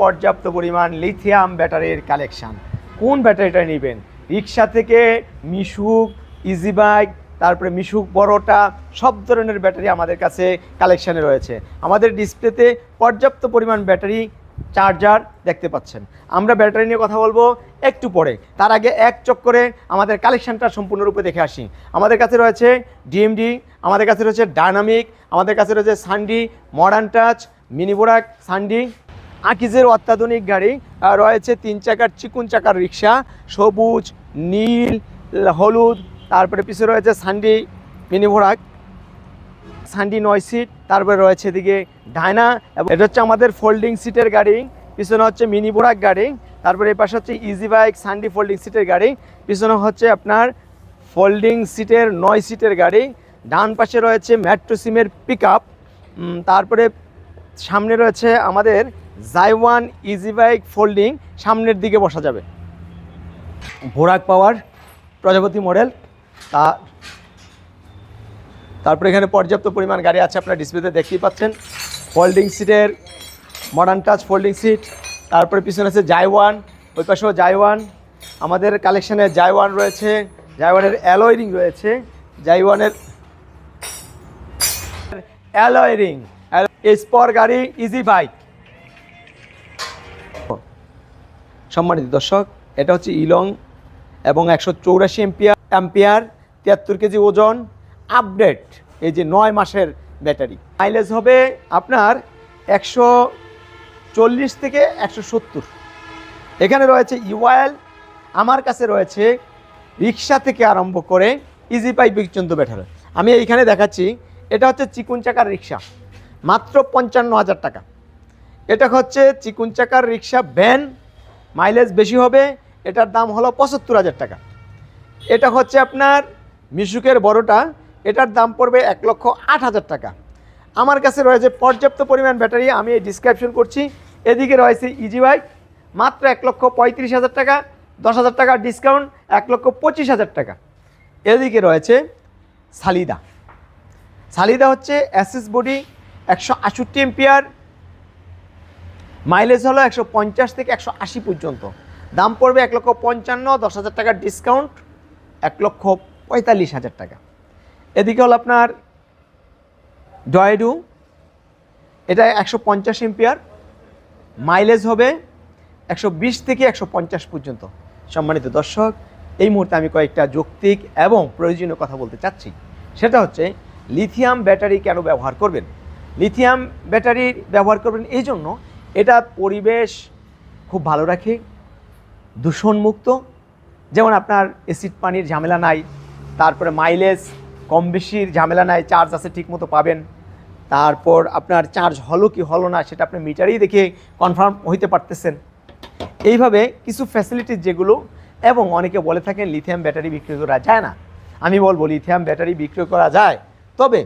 পর্যাপ্ত পরিমাণ লিথিয়াম ব্যাটারির কালেকশান কোন ব্যাটারিটা নেবেন? রিক্সা থেকে মিশুক ইজি বাইক তারপরে মিশুক, বড়টা, সব ধরনের ব্যাটারি আমাদের কাছে কালেকশানে রয়েছে। আমাদের ডিসপ্লেতে পর্যাপ্ত পরিমাণ ব্যাটারি চার্জার দেখতে পাচ্ছেন। আমরা ব্যাটারি নিয়ে কথা বলব একটু পরে। তার আগে এক চক্করে আমাদের কালেকশানটা সম্পূর্ণরূপে দেখে আসি। আমাদের কাছে রয়েছে ডিএমডি আমাদের কাছে রয়েছে ডায়নামিক আমাদের কাছে রয়েছে সানডি মডার্ন টাচ মিনিবোরাক সানডি আকিজের অত্যাধুনিক গাড়ি রয়েছে তিন চাকার চিকুন চাকার রিক্সা, সবুজ, নীল, হলুদ, তারপরে পিছনে রয়েছে সানডি মিনিবোরাক সানডি নয় সিট, তারপরে রয়েছে এদিকে ডায়না এবং এটা হচ্ছে আমাদের ফোল্ডিং সিটের গাড়ি, পিছনে হচ্ছে মিনি বোরাক গাড়ি, তারপরে এই পাশে হচ্ছে ইজি বাইক সানডি ফোল্ডিং সিটের গাড়ি, পিছনে হচ্ছে আপনার ফোল্ডিং সিটের নয় সিটের গাড়ি, ডান পাশে রয়েছে মেট্রো সিমের পিক তারপরে সামনে রয়েছে আমাদের জাইওয়ান ইজি বাইক ফোল্ডিং সামনের দিকে বসা যাবে। ভোরাক পাওয়ার প্রজাপতি মডেল তা তারপরে এখানে পর্যাপ্ত পরিমাণ গাড়ি আছে, আপনার ডিসপ্লেতে দেখতেই পাচ্ছেন। ফোল্ডিং সিটের মডার্ন টাচ ফোল্ডিং সিট তারপরে পিছনে আছে জাইওয়ান ওই পাশেও জাইওয়ান আমাদের কালেকশানে জাইওয়ান রয়েছে জাইওয়ানের অ্যালয় রিং রয়েছে জাইওয়ানের অ্যালয় রিং স্পর গাড়ি ইজি বাইক সম্মানিত দর্শক, এটা হচ্ছে ইলং এবং একশো চৌরাশি এম্পিয়ার, অ্যাম্পিয়ার, তিয়াত্তর কেজি ওজন, আপডেট, এই যে নয় মাসের ব্যাটারি। মাইলেজ হবে আপনার একশো চল্লিশ থেকে একশো সত্তর। এখানে রয়েছে ইওয়াইল আমার কাছে রয়েছে রিক্সা থেকে আরম্ভ করে ইজি পাইপ পর্যন্ত ব্যাটারি। আমি এইখানে দেখাচ্ছি, এটা হচ্ছে চিকুন চাকার রিক্সা, মাত্র পঞ্চান্ন হাজার টাকা। এটা হচ্ছে চিকুন চাকার রিক্সা, ভ্যান মাইলেজ বেশি হবে, এটার দাম হলো পঁচাত্তর হাজার টাকা। এটা হচ্ছে আপনার মিশুকের বড়টা, এটার দাম পড়বে এক লক্ষ আট হাজার টাকা। আমার কাছে রয়েছে পর্যাপ্ত পরিমাণ ব্যাটারি, আমি এই ডিসক্রিপশন করছি। এদিকে রয়েছে ইজি বাইক মাত্র এক লক্ষ পঁয়ত্রিশ হাজার টাকা, দশ হাজার টাকা ডিসকাউন্ট এক লক্ষ পঁচিশ হাজার টাকা। এদিকে রয়েছে সালিদা সালিদা হচ্ছে অ্যাসিস বডি একশো আষট্টি এম্পিয়ার মাইলেজ হলো একশো পঞ্চাশ থেকে একশো আশি পর্যন্ত। দাম পড়বে এক লক্ষ পঞ্চান্ন, দশ হাজার টাকার ডিসকাউন্ট এক লক্ষ পঁয়তাল্লিশ হাজার টাকা। এদিকে হলো আপনার ডয়েডু এটা একশো পঞ্চাশ এম্পিয়ার মাইলেজ হবে একশো বিশ থেকে একশো পঞ্চাশ পর্যন্ত। সম্মানিত দর্শক, এই মুহূর্তে আমি কয়েকটা যৌক্তিক এবং প্রয়োজনীয় কথা বলতে চাচ্ছি। সেটা হচ্ছে লিথিয়াম ব্যাটারি কেন ব্যবহার করবেন? লিথিয়াম ব্যাটারি ব্যবহার করবেন এই জন্য এটা পরিবেশ খুব ভালো রাখে, দূষণমুক্ত। যেমন আপনার অ্যাসিড পানির ঝামেলা নাই, তারপরে মাইলেজ কম বেশির ঝামেলা নাই চার্জ আছে ঠিকমতো পাবেন। তারপর আপনার চার্জ হলো কি হলো না সেটা আপনি মিটারেই দেখে কনফার্ম হইতে পারতেছেন। এইভাবে কিছু ফ্যাসিলিটিস যেগুলো, এবং অনেকে বলে থাকেন লিথিয়াম ব্যাটারি বিক্রি করা যায় না। আমি বলব লিথিয়াম ব্যাটারি বিক্রয় করা যায়, তবে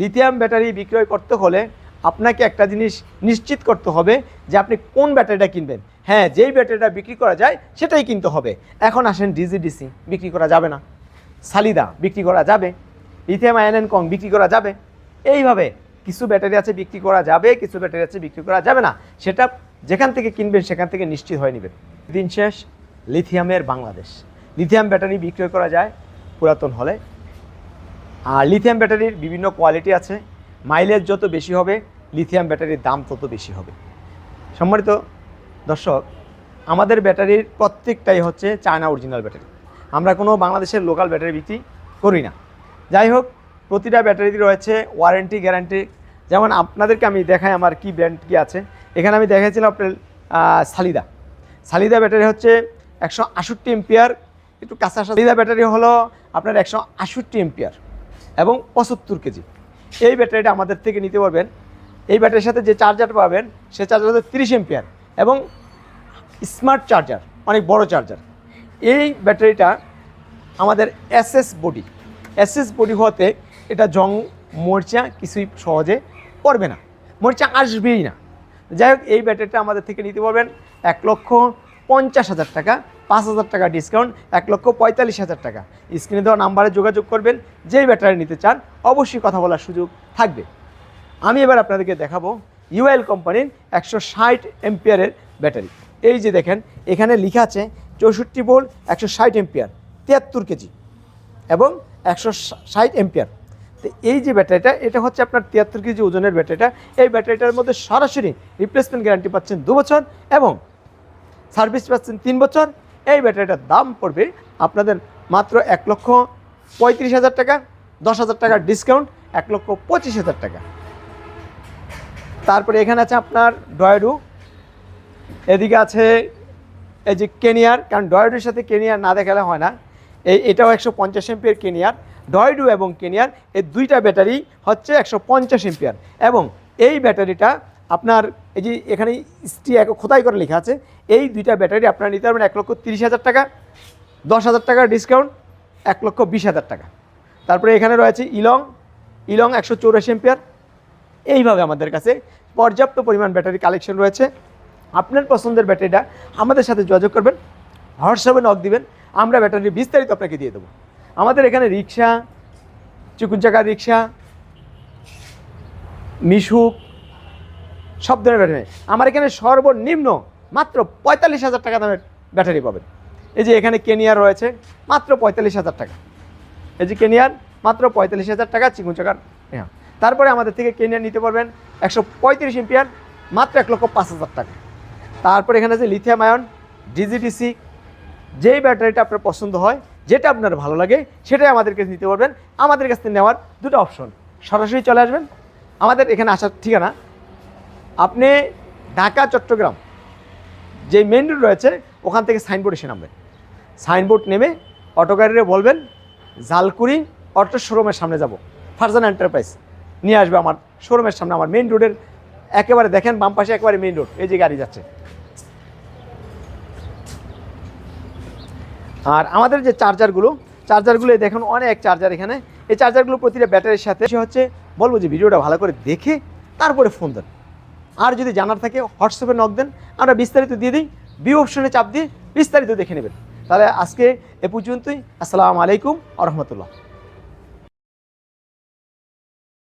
লিথিয়াম ব্যাটারি বিক্রয় করতে হলে আপনাকে একটা জিনিস নিশ্চিত করতে হবে যে আপনি কোন ব্যাটারিটা কিনবেন। হ্যাঁ যেই ব্যাটারিটা বিক্রি করা যায়, সেটাই কিনতে হবে। এখন আসেন ডিজিডিসি, বিক্রি করা যাবে না। সালিদা, বিক্রি করা যাবে। লিথিয়াম আয়ন অ্যান্ড কং, বিক্রি করা যাবে। এইভাবে কিছু ব্যাটারি আছে, বিক্রি করা যাবে, কিছু ব্যাটারি আছে, বিক্রি করা যাবে না। সেটা যেখান থেকে কিনবেন, সেখান থেকে নিশ্চিত হয়ে নেবেন। দিন শেষ, লিথিয়ামের বাংলাদেশ। লিথিয়াম ব্যাটারি বিক্রয় করা যায় পুরাতন হলে। আর লিথিয়াম ব্যাটারির বিভিন্ন কোয়ালিটি আছে। মাইলেজ যত বেশি হবে লিথিয়াম ব্যাটারির দাম তত বেশি হবে। সম্মানিত দর্শক, আমাদের ব্যাটারির প্রত্যেকটাই হচ্ছে চায়না অরিজিনাল ব্যাটারি আমরা কোনো বাংলাদেশের লোকাল ব্যাটারি বিক্রি করি না। যাই হোক, প্রতিটা ব্যাটারিতে রয়েছে ওয়ারেন্টি গ্যারান্টি যেমন আপনাদেরকে আমি দেখাই আমার কি ব্র্যান্ড কি আছে। এখানে আমি দেখাইছিলাম আপনার সালিদা সালিদা ব্যাটারি হচ্ছে একশো আষট্টি এম্পিয়ার একটু কাঁচা সালিদা ব্যাটারি হলো আপনার একশো আষট্টি এম্পিয়ার এবং পঁচাত্তর কেজি। এই ব্যাটারিটা আমাদের থেকে নিতে পারবেন এই ব্যাটারির সাথে যে চার্জারটা পাবেন, সে চার্জার হচ্ছে তিরিশ এম্পিয়ার এবং স্মার্ট চার্জার অনেক বড় চার্জার এই ব্যাটারিটা আমাদের এসএস বডি এসএস বডি হতে এটা জং, মরচা কিছুই সহজে পড়বে না, মরচা আসবেই না। যাই হোক, এই ব্যাটারিটা আমাদের থেকে নিতে পারবেন এক লক্ষ পঞ্চাশ হাজার টাকা, পাঁচ হাজার টাকা ডিসকাউন্ট এক লক্ষ পঁয়তাল্লিশ হাজার টাকা। স্ক্রিনে দেওয়া নাম্বারে যোগাযোগ করবেন, যেই ব্যাটারি নিতে চান, অবশ্যই কথা বলার সুযোগ থাকবে। আমি এবার আপনাদেরকে দেখাবো ইউএল কোম্পানির একশো ষাট এম্পিয়ারের ব্যাটারি। এই যে দেখেন, এখানে লেখা আছে চৌষট্টি ভোল্ট, একশো ষাট এম্পিয়ার, তিয়াত্তর কেজি এবং একশো ষাট এম্পিয়ার। তো এই যে ব্যাটারিটা, এটা হচ্ছে আপনার তিয়াত্তর কেজি ওজনের ব্যাটারিটা। এই ব্যাটারিটার মধ্যে সরাসরি রিপ্লেসমেন্ট গ্যারান্টি পাচ্ছেন দু বছর এবং সার্ভিস পাচ্ছেন তিন বছর। এই ব্যাটারিটার দাম পড়বে আপনাদের মাত্র এক লক্ষ পঁয়ত্রিশ হাজার টাকা, দশ হাজার টাকার ডিসকাউন্ট এক লক্ষ পঁচিশ হাজার টাকা। তারপরে এখানে আছে আপনার ডয়েডু। এদিকে আছে এই যে কেনিয়ার, কারণ ডয়েডুর সাথে কেনিয়ার না দেখালে হয় না। এই এটাও একশো পঞ্চাশ এমপিয়ার কেনিয়ার। ডয়েডু এবং কেনিয়ার, এই দুইটা ব্যাটারি হচ্ছে একশো পঞ্চাশ এমপিয়ার। এবং এই ব্যাটারিটা আপনার এই যে এখানে স্টি এক খোদাই করে লেখা আছে, এই দুইটা ব্যাটারি আপনারা নিতে পারবেন এক লক্ষ তিরিশ হাজার টাকা, দশ হাজার টাকার ডিসকাউন্ট, এক লক্ষ বিশ হাজার টাকা। তারপরে এখানে রয়েছে ইলং ইলং একশো চৌরাশি এমপিয়ার। এইভাবে আমাদের কাছে পর্যাপ্ত পরিমাণ ব্যাটারি কালেকশন রয়েছে। আপনার পছন্দের ব্যাটারিটা আমাদের সাথে যোগাযোগ করবেন, হোয়াটসঅ্যাপে নক দিবেন, আমরা ব্যাটারি বিস্তারিত আপনাকে দিয়ে দেবো। আমাদের এখানে রিক্সা চাকার রিক্সা মিশুক সব ধরনের ব্যাটারি আমার এখানে সর্বনিম্ন মাত্র পঁয়তাল্লিশ হাজার টাকা দামের ব্যাটারি পাবেন। এই যে এখানে কেনিয়ার রয়েছে, মাত্র পঁয়তাল্লিশ হাজার টাকা। এই যে কেনিয়ার, মাত্র পঁয়তাল্লিশ হাজার টাকা চিকুন চাকার হ্যাঁ তারপরে আমাদের থেকে কেনিয়ার নিতে পারবেন একশো পঁয়ত্রিশ এম্পিয়ার মাত্র এক লক্ষ পাঁচ হাজার টাকা। তারপরে এখানে আছে লিথিয়াম আয়ন ডিজিডিসি যেই ব্যাটারিটা আপনার পছন্দ হয়, যেটা আপনার ভালো লাগে, সেটাই আমাদের কাছে নিতে পারবেন। আমাদের কাছ থেকে নেওয়ার দুটো অপশন সরাসরি চলে আসবেন। আমাদের এখানে আসার ঠিকানা, আপনি ঢাকা, চট্টগ্রাম যে মেন রোড রয়েছে, ওখান থেকে সাইনবোর্ড এসে নামবেন। সাইনবোর্ড নেমে অটো গাড়িরে বলবেন, জালকুড়ি অটো শোরুমের সামনে যাব। ফারজান এন্টারপ্রাইজ নিয়ে আসবে আমার শোরুমের সামনে, আমার মেন রোডের একেবারে দেখেন বাম পাশে একেবারে মেন রোড এই যে গাড়ি যাচ্ছে। আর আমাদের যে চার্জারগুলো চার্জারগুলো দেখুন অনেক চার্জার এখানে। এই চার্জারগুলো প্রতিটা ব্যাটারির সাথে হচ্ছে, বলব যে ভিডিওটা ভালো করে দেখে তারপরে ফোন দেন। আর যদি জানার থাকে হোয়াটসঅ্যাপে নক দেন, আমরা বিস্তারিত দিয়ে দিই বি অপশনে চাপ দিয়ে বিস্তারিত দেখে নেবেন। তাহলে আজকে এ পর্যন্তই, আসসালামু আলাইকুম আ রহমতুল্লাহ।